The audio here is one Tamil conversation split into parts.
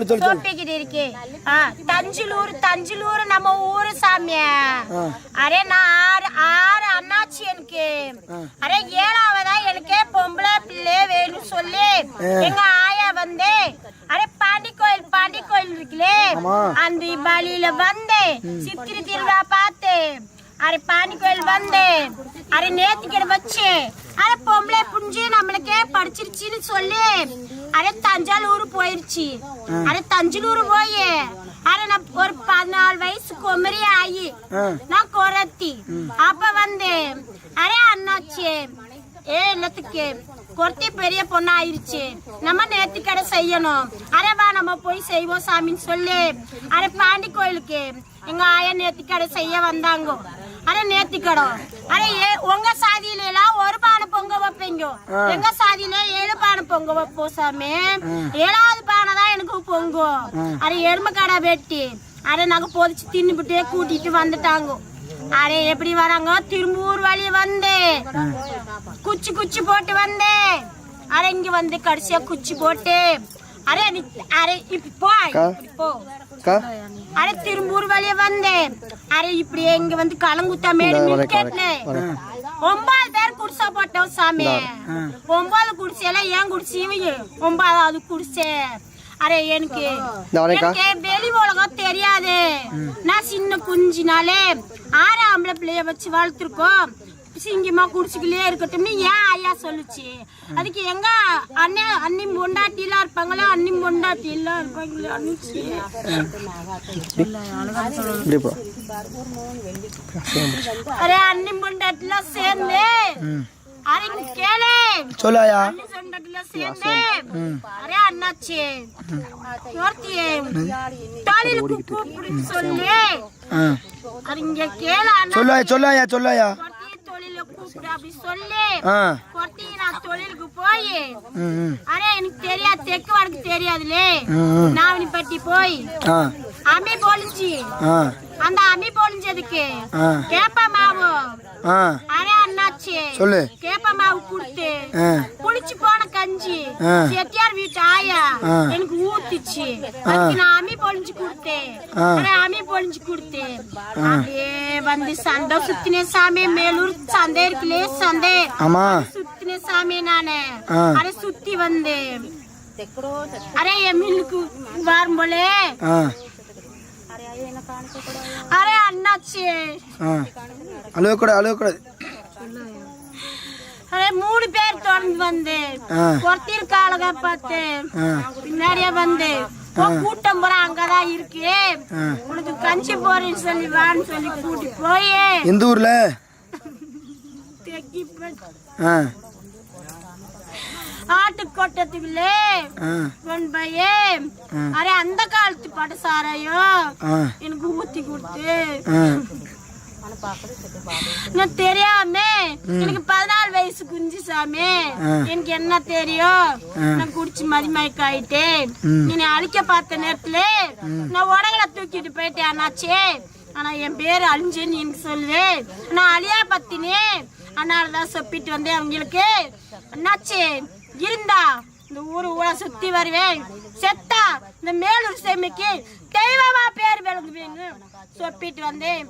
சோப்பிக்கிட்டு இருக்கு. தஞ்சிலூர் தஞ்சிலூர் நம்ம ஊரு சாமி ஆ. அரே நான் ஆறு ஆறு அண்ணாச்சி எனக்கு. அரே ஏழாவதா எனக்கே பொம்பளை பிள்ளை வேணும் சொல்லி. எங்க ஆயா வந்து. அரே பாண்டி கோயில் பாண்டி கோயில் இருக்குல்லே. அந்த வழியில வந்து. சித்திரை திருவிழா பார்த்து. அரே பாண்டி கோயில் வந்து. அரே நேத்திக்கிட வச்சு. அரே பொம்பளை புரிஞ்சு நம்மளுக்கே படிச்சிருச்சுன்னு சொல்லி அரே தஞ்சாவூர் போயிருச்சு. அரே தஞ்சாவூர் போய் அரே நான் ஒரு பதினாலு வயசு குமரி ஆகி. நான் குரத்தி அப்ப வந்து அரே அண்ணாச்சி ஏ என்னத்துக்கு? கொர்த்தி பெரிய பொண்ணு ஆயிருச்சு நம்ம நேர்த்தி கடை செய்யணும். அரே வா நம்ம போய் செய்வோம் சாமின்னு சொல்லி அரே பாண்டி கோயிலுக்கு எங்க ஆயா நேர்த்தி கடை செய்ய வந்தாங்க. அரே நேர்த்தி கடை. அரே உங்க சாதியில எல்லாம் ஒரு பொங்க வைப்பீங்க. எங்க சாதியில ஏழு பானை பொங்க வைப்போம் சாமி. ஏழாவது பானை தான் எனக்கு பொங்கும். அரே எருமை கடை வெட்டி. அரே நாங்க பொதிச்சு தின்னுபிட்டே கூட்டிட்டு வந்துட்டாங்க. அரே எப்படி வராங்க? திரும்பூர் வழி வந்து குச்சி குச்சி போட்டு வந்து அரே இங்க வந்து கடைசியா குச்சி போட்டு அரே நீ அரே இப்படி போ. அக்கா. இப்படி போ. அக்கா அரே திரும்பூர் வழிய வந்து அரே இப்படி இங்க வந்து கலங்குத்தா மேடு வரேன், மில்கேட்ல வரேன். ஒன்பது பேர் குடிசை போட்டோம் சாமி. ஒன்பது குடிசையில ஏன் குடிசையும் ஒன்பதாவது குடிசை. அரே எனக்கு. எனக்கு வெளி உலகம் தெரியாது. நான் சின்ன குஞ்சினாலே ஆறு ஆம்பளை பிள்ளைய வச்சு வளர்த்துருக்கோம். சிங்கமா குடிச்சுக்கிலே இருக்கட்டும்னு ஏன் ஐயா சொல்லுச்சு? அதுக்கு எங்க அண்ணன் அண்ணி பொண்டாட்டிலாம் இருப்பாங்களா? அண்ணி பொண்டாட்டிலாம் இருப்பாங்களே? போ. அரே அண்ணி பொண்டாட்டிலாம் சேர்ந்து. அரே கேளு. சொல்லு ஆயா அண்ணி பொண்டாட்டிலாம் சேர்ந்து. அரே அண்ணாச்சி. ஒருத்தியே தொழிலுக்கு கூப்பிடுன்னு சொல்லி. அது இங்க கேளு அண்ணா. சொல்லு ஆயா சொல்லு ஆயா சொல்லு ஆயா கொட்டி தொழில கூப்பிடு அப்படி சொல்லி. நான் தொழிலுக்கு போய். அரே எனக்கு தெரியாது தெற்கு வடக்கு தெரியாதுலே. நாவனிப்பட்டி போய். அம்மி பொழிஞ்சு அந்த அம்மி பொழிஞ்சதுக்கு கேப்ப மாவு அரே அண்ணாச்சி. கேப்ப மாவு கொடுத்து. புளிச்சு போன கஞ்சி. செட்டியார் வீட்டு ஆயா. எனக்கு ஊத்துச்சு. அதுக்கு நான் அம்மி பொழிஞ்சு கொடுத்தேன். அம்மி பொழிஞ்சு கொடுத்தேன். அப்படியே வந்து சண்டை சுத்தினே சாமி மேலூர் சந்தை இருக்குல்லே சந்தை. ஆமா. சுத்தின சாமி நானு. அரே சுத்தி வந்து அரே என் மில்லுக்கு வரும்போலே. ஆ. அரே அண்ணாச்சி. அழுவக்கூடாது அழுவக்கூடாது. மூணு பேர் தொடர்ந்து வந்து. ஒருத்தர் காலக பார்த்து பின்னாடியே வந்து "போ, கூட்டம் போற அங்கதான் இருக்கு. உனக்கு கஞ்சி போறேன்னு சொல்லி வான்னு சொல்லி கூட்டி போய். எந்த ஊர்ல? ஆட்டு கொட்டத்துக்குள்ளே கொண்டு போய் அரே அந்த காலத்து பட சாராயோ ஆ. எனக்கு ஊத்தி கொடுத்து. நான் தெரியாம. எனக்கு பதினாலு வயசு குஞ்சு சாமி. எனக்கு என்ன தெரியும். நான் குடிச்சு மதிமயக்க ஆயிட்டேன். நீ அழிக்க பார்த்த நேரத்துல நான் உடகல தூக்கிட்டு போயிட்டேன் அண்ணாச்சே. ஆனா என் பேர் அழிஞ்சேன்னு எனக்கு சொல்லுவேன் நான் அழியா பத்தினே. அதனாலதான் சொப்பிட்டு வந்தேன் அவங்களுக்கு. அண்ணாச்சே இருந்தா இந்த ஊரு ஊரா சுத்தி வருவேன். செத்தா இந்த மேலூர் சேமிக்கு தெய்வமா பேர் விளங்குவேன்னு சொப்பிட்டு வந்தேன்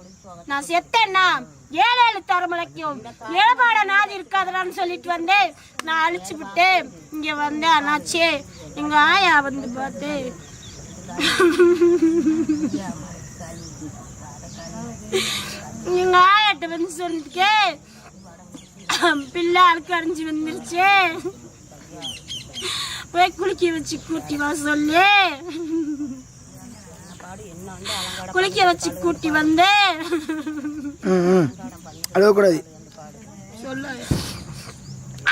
நான் செத்தேன்னா ஏழு ஏழு தரமுளைக்கும் ஏழபாட நாதி இருக்காதடான்னு சொல்லிட்டு வந்தேன் நான் அழிச்சு விட்டு இங்க வந்து அண்ணாச்சே எங்க ஆயா வந்து பார்த்து எங்க ஆயாட்ட வந்து சொல்லிட்டு பிள்ளை அழுக்கு அடைஞ்சு வந்துருச்சு போய் குளிக்க வச்சு கூட்டி வா சொல்லு. குளிக்க வச்சு கூட்டி வந்து. ம் ம் அழுவக்கூடாது சொல்லு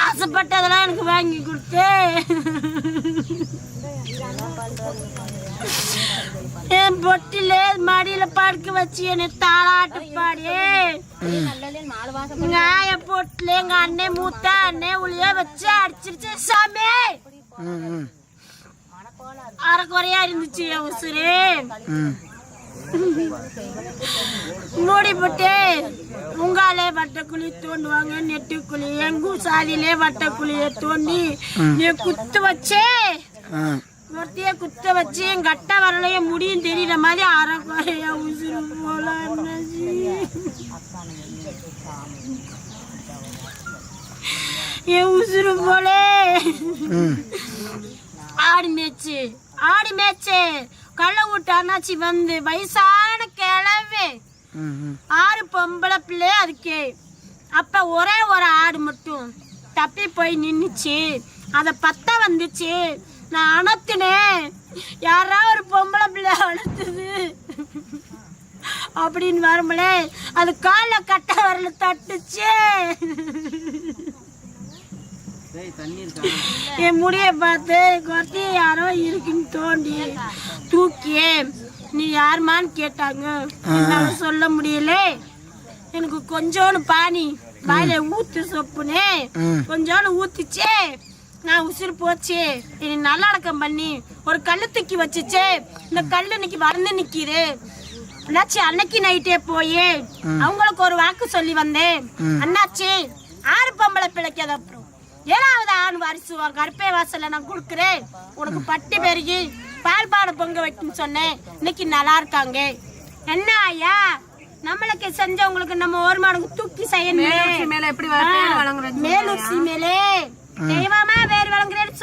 ஆசைப்பட்டதெல்லாம் எனக்கு வாங்கி கொடுத்து. என் பொட்டில மடியில படுக்க வச்சு என்னை தாளாட்டு பாடி எங்க பொட்டில எங்க அண்ணன் மூத்த அண்ணன் உளிய வச்சு அடிச்சிருச்சு. சாமி! அரைக்குறையா இருந்துச்சு என் உசுரு மூடி போட்டு உங்காலே வட்டக்குழி தோண்டுவாங்க நெட்டுக்குழி எங்க சாதியிலே வட்டக்குழிய தோண்டி நீ குத்து வச்சே ஒருத்தைய குத்த வச்சு என் கட்ட வரலைய முடியும் தெரியற மாதிரி அரைக்குறையா உசுறு போல. என் உசுறு போலே. ஆடி மேய்ச்சு ஆடி மேய்ச்சு. கள்ள விட்டு அண்ணாச்சி வந்து வயசான கிழவே. ஆறு பொம்பளை பிள்ளை அதுக்கு. அப்ப ஒரே ஒரு ஆடு மட்டும் தப்பி போய் நின்னுச்சு. அத பத்த வந்துச்சு. நான் அணத்துனேன். யாரா ஒரு பொம்பளை பிள்ளை அணத்துது? அப்படின்னு வரும்போலே அது கால கட்ட வரல தட்டுச்சு. என் முடிய பார்த்து கொத்தி யாரோ இருக்குன்னு தோண்டி தூக்கி நீ யாருமான்னு கேட்டாங்க. என்னால சொல்ல முடியல. எனக்கு கொஞ்சோண்டு பானி வாயில ஊத்து சொப்புனே. கொஞ்சோண்டு ஊத்துச்சே. நான் உசுறு போச்சு. இனி நல்லடக்கம் பண்ணி ஒரு கல்லு தூக்கி வச்சுச்சு. இந்த கல்லு இன்னைக்கு வந்து நிக்கிது. அண்ணாச்சி அன்னைக்கு நைட்டே போய். அவங்களுக்கு ஒரு வாக்கு சொல்லி வந்தேன். அண்ணாச்சி ஆறு பொம்பளை பிழைக்காத அப்புறம். ஏழாவது ஆண் வாரிசு உன் கருப்பை வாசல்ல நான் கொடுக்குறேன். உனக்கு பட்டி பெருகி பால் பாட பொங்க வைக்குன்னு சொன்னேன். இன்னைக்கு நல்லா இருக்காங்க. என்ன ஐயா? நம்மளுக்கு செஞ்சவங்களுக்கு நம்ம ஒரு மடங்கு தூக்கி செய்யணும். மேல எப்படி வளங்குறது மேலூர் சீமையிலே தெய்வமா வேறு வழங்குறேன்னு